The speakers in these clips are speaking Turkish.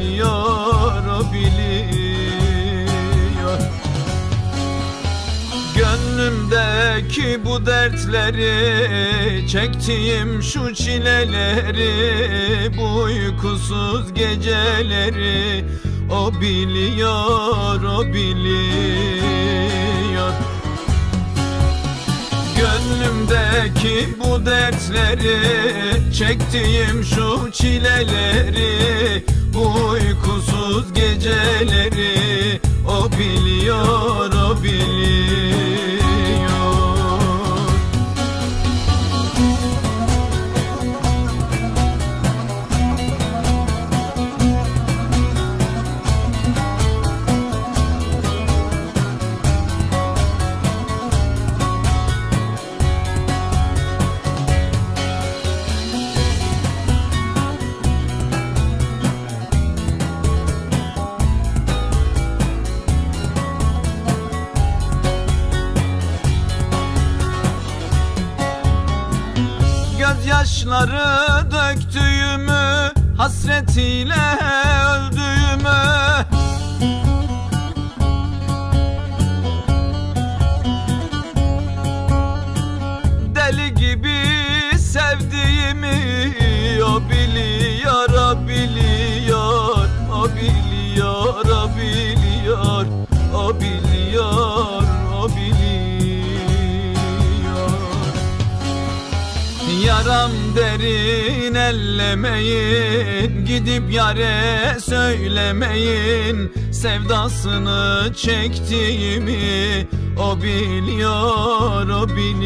biliyor biliyor. Gönlümdeki bu dertleri Çektiğim şu çileleri Bu uykusuz geceleri O biliyor, o biliyor. Gönlümdeki bu dertleri Çektiğim şu çileleri uykusuz geceleri O biliyor, Gözyaşları döktüğümü Hasretiyle öldüğümü. Deli gibi sevdiğimi O biliyor, Yaram derin ellemeyin. Gidip yare söylemeyin. Sevdasını çektiğimi O biliyor, o biliyor.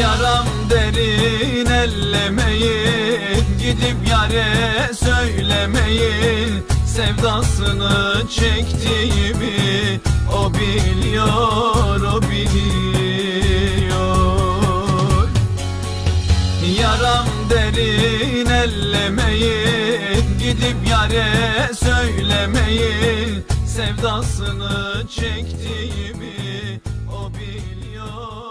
Yaram derin ellemeyin. Gidip yare söylemeyin. Sevdasını çektiğimi O biliyor, o biliyor Ellemeyin ellemeyin. Gidip yare söylemeyin. Sevdasını çektiğimi o biliyor.